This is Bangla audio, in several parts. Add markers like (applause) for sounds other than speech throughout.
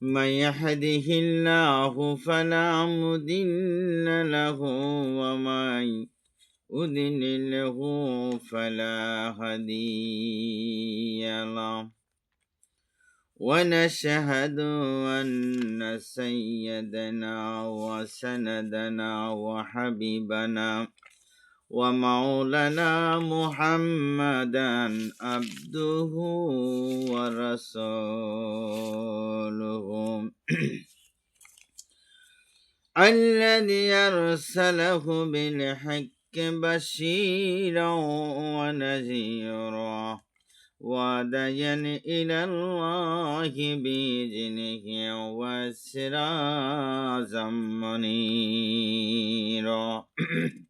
من يهده الله فلا مضل له ومن يضلله فلا هادي له. ونشهد أن سيدنا وسندنا وحبيبنا ومولانا محمدا عبده ورسوله. (clears throat) الذي أرسله بالحق بشيرا ونذيرا وديا إلى الله بإذنه وسراجا منيرا. (clears throat)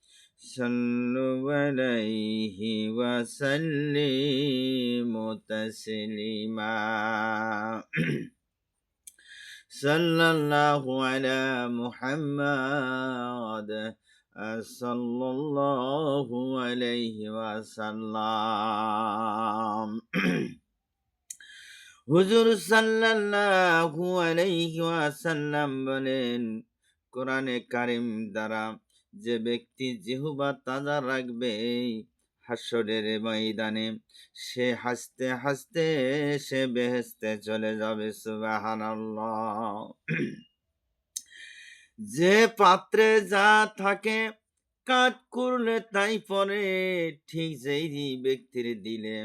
صلوا عليه وسلموا تسليما صلى الله على محمد صلى الله عليه وسلم হুজুর সাল্লাল্লাহু আলাইহি ওয়াসাল্লাম বলেন কোরআনে কারিম দ্বারা যে ব্যক্তি জিহুবা তাজা রাখবে হাসরের ময়দানে, সে হাসতে হাসতে সে বেহেস্তে চলে যাবে, সুবহানাল্লাহ। যে পাত্রে যা থাকে কাজ করলে তাই পরে, ঠিক যেই ব্যক্তির দিলে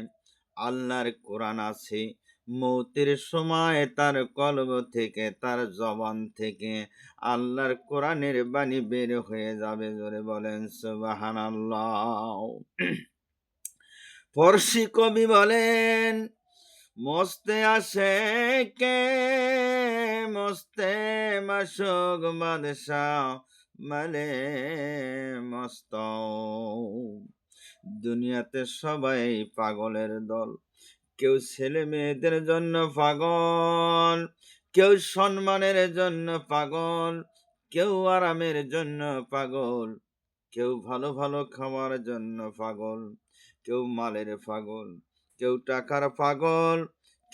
আল্লাহর কোরআন আছে। মৌতের সময় তার কলব থেকে, তার জবান থেকে আল্লাহর কোরআনের বাণী বের হয়ে যাবে। জোরে বলেন সুবাহান ফর্সি কবি বলেন, মস্তে আসে কে? মস্তে মাসুক বাদশাহ মালে মস্ত। দুনিয়াতে সবাই পাগলের দল। কেউ ছেলে মেয়েদের জন্য পাগল, কেউ সম্মানের জন্য পাগল, কেউ আরামের জন্য পাগল, কেউ ভালো ভালো খাওয়ার জন্য পাগল, কেউ মালের পাগল, কেউ টাকার পাগল,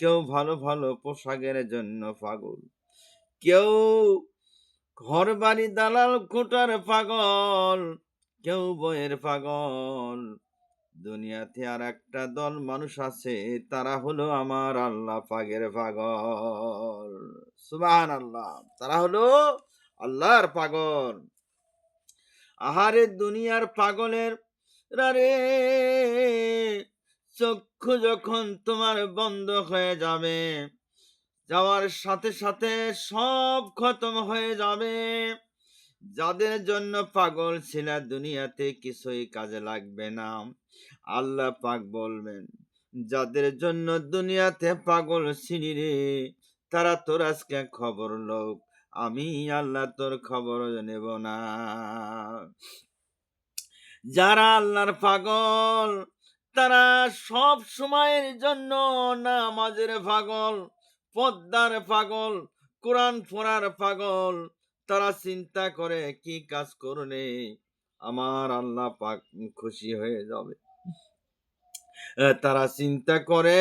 কেউ ভালো ভালো পোশাকের জন্য পাগল, কেউ ঘর বাড়ি দালাল কোটার পাগল, কেউ বইয়ের পাগল। দুনিয়াতে আর একটা দল মানুষ আছে, তারা হলো আমার আল্লাহ পাগের পাগল। সুবাহান আল্লাহ তারা হলো আল্লাহর পাগল। আহারে দুনিয়ার পাগলের রে, চক্ষু যখন তোমার বন্ধ হয়ে যাবে, যাওয়ার সাথে সাথে সব খতম হয়ে যাবে। যাদের জন্য পাগল ছিল দুনিয়াতে কিছুই কাজে লাগবে না। আল্লাহ পাক বলবেন, যাদের জন্য দুনিয়াতে পাগল ছিলি রে, তারা তোর আজকে খবর লোক, আমি আল্লাহ তোর খবর নেব না। যারা আল্লাহর পাগল, তারা সব সময়ের জন্য নামাজের পাগল, পদ্মার পাগল, কোরআন পড়ার পাগল তারা চিন্তা করে, কি কাজ করলে আমার আল্লাহ পাক খুশি হয়ে যাবে? তারা চিন্তা করে,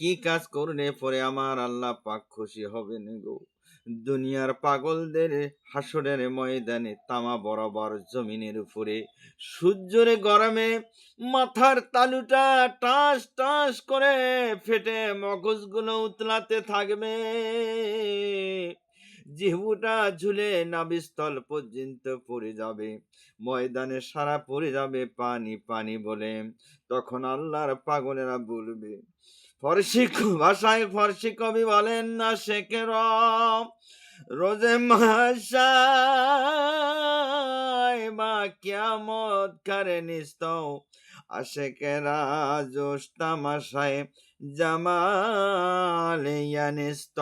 কি কাজ করলে পরে আমার আল্লাহ পাক খুশি হবে গো? দুনিয়ার পাগলদের হাসরের ময়দানে তামা বরাবর জমিনের উপরে, সূর্যের গরমে মাথার তালুটা টাস টাস করে ফেটে মগজগুলো উতলাতে থাকবে। জিহুটা ঝুলে নাবিস্থল পর্যন্ত পড়ে যাবে। ময়দানে সারা পড়ে যাবে পানি পানি বলে। তখন আল্লাহর পাগলেরা বলবে, ফরসি ভাষায় ফরসি কবি বলেন না শেখের রোজে মাসায় বা কিয়ামত কারে নিস্ত আশেকেরা জোশ তামাশায় জামাল ইয়ানিস্ত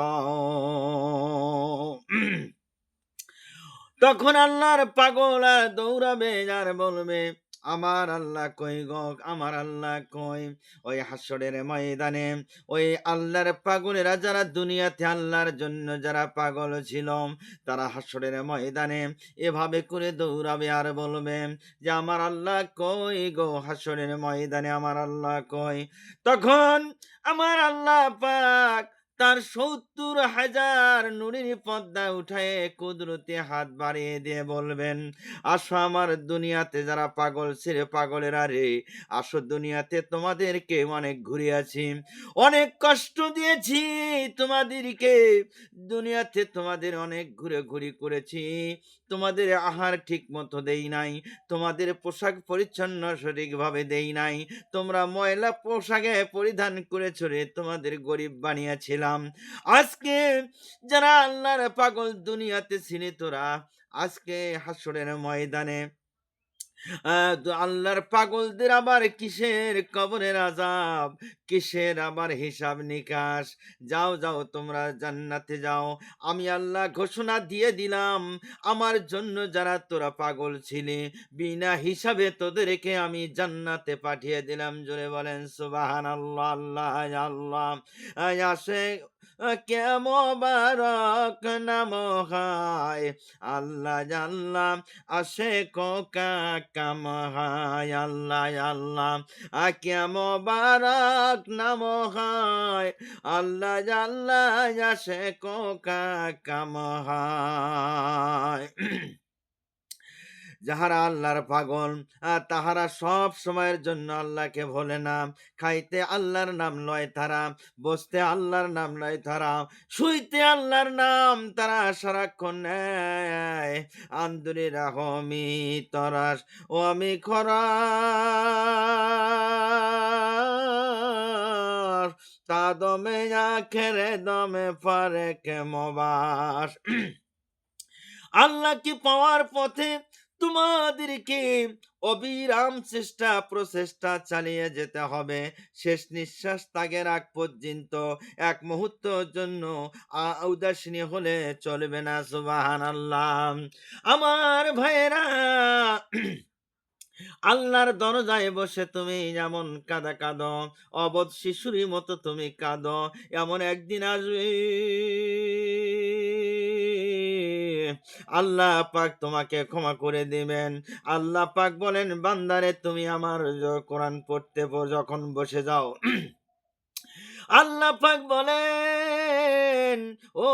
তখন আল্লাহর পাগল আর দৌড়াবে আর বলবে, আমার আল্লাহ কই গো? আমার আল্লাহ কই? ওই হাসরের ময়দানে ওই আল্লাহর পাগলেরা যারা দুনিয়াতে আল্লাহর জন্য যারা পাগল ছিল, তারা হাসরের ময়দানে এভাবে করে দৌড়াবে আর বলবে যে, আমার আল্লাহ কই গো? হাসরের ময়দানে আমার আল্লাহ কই? তখন আমার আল্লাহ পাক তার সত্তর হাজার নুরির পর্দা উঠায় কুদরতে হাত বাড়িয়ে দিয়ে বলবেন, আসো আমার দুনিয়াতে যারা পাগল ছেড়ে পাগলেরা রে, আসো দুনিয়াতে তোমাদেরকে অনেক ঘুরিয়াছি অনেক কষ্ট দিয়েছি তোমাদেরকে, দুনিয়াতে তোমাদের অনেক ঘুরে ঘুরি করেছি। তোমাদের আহার ঠিক মতো দেই নাই, তোমাদের পোশাক পরিচ্ছন্ন সঠিকভাবে দেই নাই। তোমরা ময়লা পোশাকে পরিধান করেছ রে, তোমাদের গরিব বানিয়েছিলাম। আজকে যারা আল্লাহর পাগল দুনিয়াতে ছিলি তোরা আজকে হাসরের ময়দানে আল্লাহর পাগলদের আবার কিসের কবরের আজাব কিসের আবার হিসাব নিকাশ? যাও যাও, তোমরা জান্নাতে যাও। আমি আল্লাহ ঘোষণা দিয়ে দিলাম, আমার জন্য যারা তোরা পাগল ছিলি, বিনা হিসাবে তোদেরকে আমি জান্নাতে পাঠিয়ে দিলাম। জোরে বলেন সুবাহান আল্লাহ আল্লাহ। আল্লাহ আয় আসে কেমবারক নাম আল্লাহ আল্লাহ আসে কোকা কাম হায়। আল্লাহ আল্লাহ, আ কেমবারক নাম হায় আল্লাহ আল্লাহ আসে কোকা কাম হায়। যাহারা আল্লাহর পাগল তাহারা সব সময়ের জন্য আল্লাহকে ভোলে না। খাইতে আল্লাহর নাম লয় তারা, বসতে আল্লাহর নাম লয় তারা, শুইতে আল্লাহর নাম তারা সারাক্ষণ নেয়। আন্দুরি রাহমি তরাস ও আমি খরা তা দমে আখেরে দমে পারে কেমবাস আল্লাহকে পাওয়ার পথে তোমাদেরকে অবিরাম চেষ্টা, প্রচেষ্টা চালিয়ে যেতে হবে। শেষ নিঃশ্বাস ত্যাগের আগ পর্যন্ত এক মুহূর্তের জন্য উদাসীনী হলে চলবে না সুবাহান আল্লাহ আমার ভাইয়েরা, আল্লাহর দরজায় বসে তুমি যেমন কাদা কাঁদো, অবধ শিশুরই মতো তুমি কাঁদো, এমন একদিন আসবে। আল্লাহ পাক তোমাকে ক্ষমা করে দিবেন। আল্লাহ পাক বলেন, বান্দারে, তুমি আমার কোরআন পড়তে যখন বসে যাও। (clears throat) আল্লাহ পাক বলেন, ও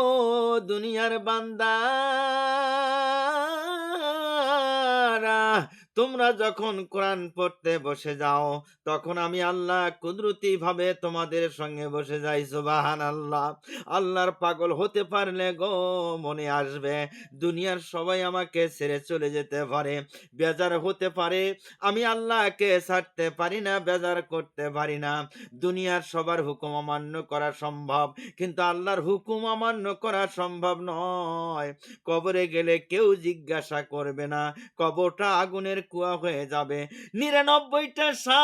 দুনিয়ার বান্দারা তোমরা যখন কোরআন পড়তে বসে যাও, তখন আমি আল্লাহ কুদরতি ভাবে তোমাদের সঙ্গে বসে যাই সুবাহান আল্লাহ আল্লাহর পাগল হতে পারলে গো, মনে আসবে, দুনিয়ার সবাই আমাকে ছেড়ে চলে যেতে পারে, বেজার হতে পারে, আমি আল্লাহকে ছাড়তে পারি না, বেজার করতে পারি না। দুনিয়ার সবার হুকুম অমান্য করা সম্ভব, কিন্তু আল্লাহর হুকুম অমান্য করা সম্ভব নয়। কবরে গেলে কেউ জিজ্ঞাসা করবে না, কবরটা আগুনের কুয়া হয়ে যাবে। নিরানব্বইটা সা